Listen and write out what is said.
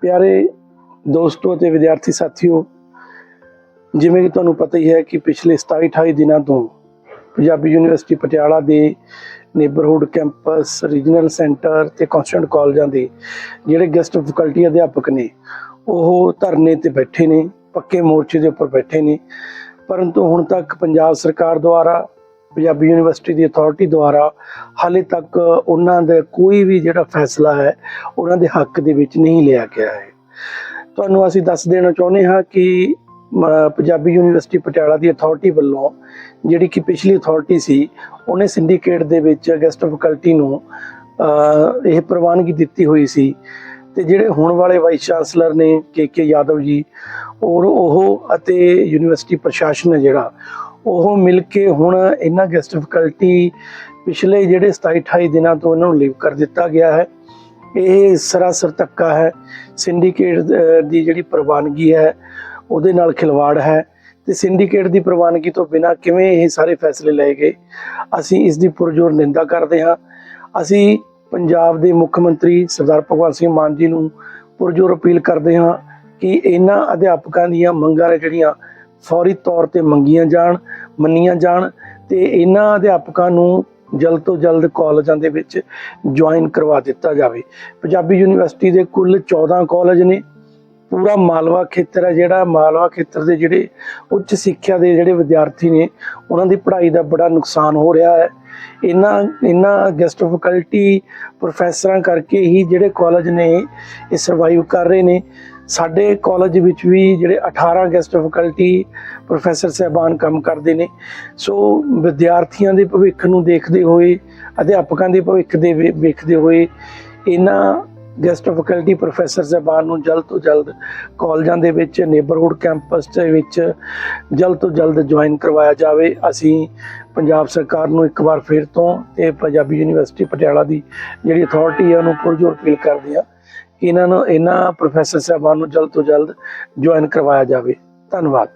ਪਿਆਰੇ ਦੋਸਤੋ ਅਤੇ ਵਿਦਿਆਰਥੀ ਸਾਥੀਓ, ਜਿਵੇਂ ਕਿ ਤੁਹਾਨੂੰ ਪਤਾ ਹੀ ਹੈ ਕਿ ਪਿਛਲੇ 27 28 ਦਿਨਾਂ ਤੋਂ ਪੰਜਾਬੀ ਯੂਨੀਵਰਸਿਟੀ ਪਟਿਆਲਾ ਦੇ ਨੇਬਰਹੁੱਡ ਕੈਂਪਸ ਰੀਜਨਲ ਸੈਂਟਰ ਤੇ ਕਨਸਟੈਂਟ ਕਾਲਜਾਂ ਦੇ ਜਿਹੜੇ ਗੈਸਟ ਫੈਕਲਟੀ ਅਧਿਆਪਕ ਨੇ, ਉਹ ਧਰਨੇ ਤੇ ਬੈਠੇ ਨੇ, ਪੱਕੇ ਮੋਰਚੇ ਦੇ ਉੱਪਰ ਬੈਠੇ ਨੇ। ਪਰੰਤੂ ਹੁਣ ਤੱਕ ਪੰਜਾਬ ਸਰਕਾਰ ਦੁਆਰਾ ਪੰਜਾਬੀ ਯੂਨੀਵਰਸਿਟੀ ਦੀ ਅਥਾਰਟੀ ਦੁਆਰਾ ਹਾਲੇ ਤੱਕ ਉਹਨਾਂ ਦਾ ਕੋਈ ਵੀ ਜਿਹੜਾ ਫੈਸਲਾ ਹੈ, ਉਹਨਾਂ ਦੇ ਹੱਕ ਦੇ ਵਿੱਚ ਨਹੀਂ ਲਿਆ ਗਿਆ ਹੈ। ਤੁਹਾਨੂੰ ਅਸੀਂ ਦੱਸ ਦੇਣਾ ਚਾਹੁੰਦੇ ਹਾਂ ਕਿ ਪੰਜਾਬੀ ਯੂਨੀਵਰਸਿਟੀ ਪਟਿਆਲਾ ਦੀ ਅਥਾਰਟੀ ਵੱਲੋਂ ਜਿਹੜੀ ਕਿ ਪਿਛਲੀ ਅਥਾਰਟੀ ਸੀ, ਉਹਨੇ ਸਿੰਡੀਕੇਟ ਦੇ ਵਿੱਚ ਗੈਸਟ ਫੈਕਲਟੀ ਨੂੰ ਇਹ ਪ੍ਰਵਾਨਗੀ ਦਿੱਤੀ ਹੋਈ ਸੀ ਤੇ ਜਿਹੜੇ ਹੁਣ ਵਾਲੇ ਵਾਈਸ ਚਾਂਸਲਰ ਨੇ, ਕੇ ਕੇ ਯਾਦਵ ਜੀ, ਔਰ ਉਹ ਅਤੇ ਯੂਨੀਵਰਸਿਟੀ ਪ੍ਰਸ਼ਾਸਨ ਹੈ ਜਿਹੜਾ ਉਹ ਮਿਲ ਕੇ ਹੁਣ ਇਹਨਾਂ ਗੈਸਟ ਫੈਕਲਟੀ ਪਿਛਲੇ ਜਿਹੜੇ 27 28 ਦਿਨਾਂ ਤੋਂ ਇਹਨਾਂ ਨੂੰ ਲੀਵ ਕਰ ਦਿੱਤਾ ਗਿਆ ਹੈ। ਇਹ ਸਰਾਸਰ ਧੱਕਾ ਹੈ। ਸਿੰਡੀਕੇਟ ਦੀ ਜਿਹੜੀ ਪ੍ਰਵਾਨਗੀ ਹੈ, ਉਹਦੇ ਨਾਲ ਖਿਲਵਾੜ ਹੈ। ਤੇ ਸਿੰਡੀਕੇਟ ਦੀ ਪ੍ਰਵਾਨਗੀ ਤੋਂ ਬਿਨਾਂ ਕਿਵੇਂ ਇਹ ਸਾਰੇ ਫੈਸਲੇ ਲਏ ਗਏ? ਅਸੀਂ ਇਸ ਦੀ ਪੁਰਜੋਰ ਨਿੰਦਾ ਕਰਦੇ ਹਾਂ। ਅਸੀਂ ਪੰਜਾਬ ਦੇ ਮੁੱਖ ਮੰਤਰੀ ਸਰਦਾਰ ਭਗਵੰਤ ਸਿੰਘ ਮਾਨ ਜੀ ਨੂੰ ਪੁਰਜੋਰ ਅਪੀਲ ਕਰਦੇ ਹਾਂ ਕਿ ਇਹਨਾਂ ਅਧਿਆਪਕਾਂ ਦੀਆਂ ਮੰਗਾਂ ਨੇ ਜਿਹੜੀਆਂ ਫੌਰੀ ਤੌਰ ਤੇ ਮੰਗੀਆਂ ਜਾਣ, ਮੰਨੀਆਂ ਜਾਣ ਤੇ ਇਹਨਾਂ ਅਧਿਆਪਕਾਂ ਨੂੰ ਜਲਦ ਤੋਂ ਜਲਦ ਕਾਲਜਾਂ ਦੇ ਵਿੱਚ ਜੁਆਇਨ ਕਰਵਾ ਦਿੱਤਾ ਜਾਵੇ। ਪੰਜਾਬੀ ਯੂਨੀਵਰਸਿਟੀ ਦੇ ਕੁੱਲ 14 ਕਾਲਜ ਨੇ। ਪੂਰਾ ਮਾਲਵਾ ਖੇਤਰ ਹੈ ਜਿਹੜਾ, ਮਾਲਵਾ ਖੇਤਰ ਦੇ ਜਿਹੜੇ ਉੱਚ ਸਿੱਖਿਆ ਦੇ ਜਿਹੜੇ ਵਿਦਿਆਰਥੀ ਨੇ, ਉਹਨਾਂ ਦੀ ਪੜ੍ਹਾਈ ਦਾ ਬੜਾ ਨੁਕਸਾਨ ਹੋ ਰਿਹਾ ਹੈ। ਇਹਨਾਂ ਇਹਨਾਂ ਗੈਸਟ ਫੈਕਲਟੀ ਪ੍ਰੋਫੈਸਰਾਂ ਕਰਕੇ ਹੀ ਜਿਹੜੇ ਕਾਲਜ ਨੇ, ਇਹ ਸਰਵਾਈਵ ਕਰ ਰਹੇ ਨੇ। ਸਾਡੇ ਕਾਲਜ ਵਿੱਚ ਵੀ ਜਿਹੜੇ 18 ਗੈਸਟ ਫੈਕਲਟੀ ਪ੍ਰੋਫੈਸਰ ਸਹਿਬਾਨ ਕੰਮ ਕਰਦੇ ਨੇ, ਸੋ ਵਿਦਿਆਰਥੀਆਂ ਦੇ ਭਵਿੱਖ ਨੂੰ ਦੇਖਦੇ ਹੋਏ, ਅਧਿਆਪਕਾਂ ਦੇ ਭਵਿੱਖ ਦੇ ਵੇਖਦੇ ਹੋਏ ਇਹਨਾਂ ਗੈਸਟ ਫੈਕਲਟੀ ਪ੍ਰੋਫੈਸਰ ਸਹਿਬਾਨ ਨੂੰ ਜਲਦ ਤੋਂ ਜਲਦ ਕਾਲਜਾਂ ਦੇ ਵਿੱਚ ਨੇਬਰਹੁੱਡ ਕੈਂਪਸ ਦੇ ਵਿੱਚ ਜਲਦ ਤੋਂ ਜਲਦ ਜੁਆਇਨ ਕਰਵਾਇਆ ਜਾਵੇ। ਅਸੀਂ ਪੰਜਾਬ ਸਰਕਾਰ ਨੂੰ ਇੱਕ ਵਾਰ ਫਿਰ ਤੋਂ ਤੇ ਪੰਜਾਬੀ ਯੂਨੀਵਰਸਿਟੀ ਪਟਿਆਲਾ ਦੀ ਜਿਹੜੀ ਅਥਾਰਟੀ ਹੈ ਉਹਨੂੰ ਪੁਰਜੋਰ ਅਪੀਲ ਕਰਦੇ ਹਾਂ। ਇਹਨਾਂ ਨੂੰ ਇਹਨਾਂ ਪ੍ਰੋਫੈਸਰ ਸਾਹਿਬਾਨ ਨੂੰ ਜਲਦ ਤੋਂ ਜਲਦ ਜੁਆਇਨ ਕਰਵਾਇਆ ਜਾਵੇ। ਧੰਨਵਾਦ।